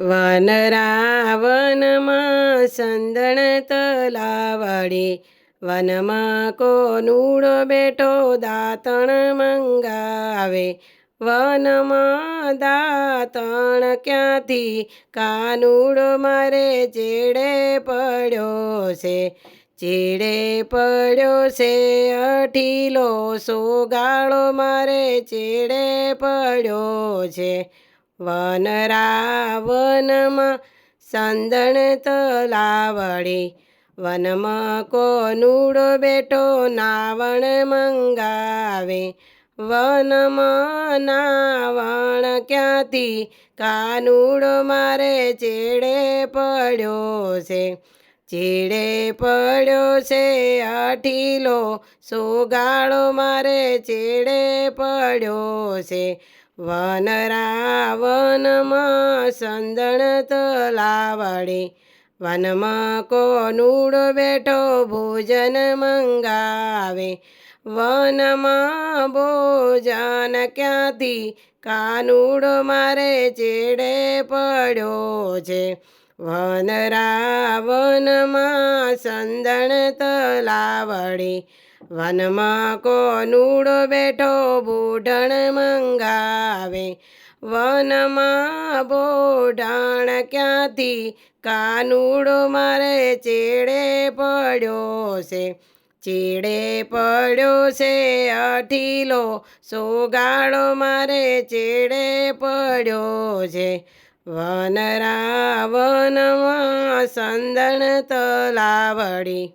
વનરાવનમાં સંદણ તલાવાડી, વનમાં કોનુડો બેઠો દાતણ મંગાવે, વનમાં દાતણ ક્યાંથી કાનુડો મારે ચેડે પડ્યો છે ચેડે પડ્યો છે અઠીલો સોગાળો મારે ચેડે પડ્યો છે. વનરાવનમાં સંદણ તલાવડે. વનમાં કોનુડો બેઠો નાવણ મંગાવે. વનમાં નાવણ ક્યાંથી? કાનુડો મારે ચેડે પડ્યો છે. ચેડે પડ્યો છે અઠીલો સોગાળો મારે ચેડે પડ્યો છે. વનરાવનમાં સંદણ તલાવડે, વનમાં કોનુડ બેઠો ભોજન મંગાવે. વનમાં ભોજન ક્યાંથી? કાનુડો મારે ચેડે પડ્યો છે. વનરાવનમાં સંદણ તલાવડી. વનમાં કોનુડો બેઠો બુઢણ મંગાવે. વનમાં બોઢાણ ક્યાંથી? કાનુડો મારે ચેડે પડ્યો છે. ચેડે પડ્યો છે અઠીલો સોગાળો મારે ચેડે પડ્યો છે. વનરાવનમાં સંદણ તલાવડી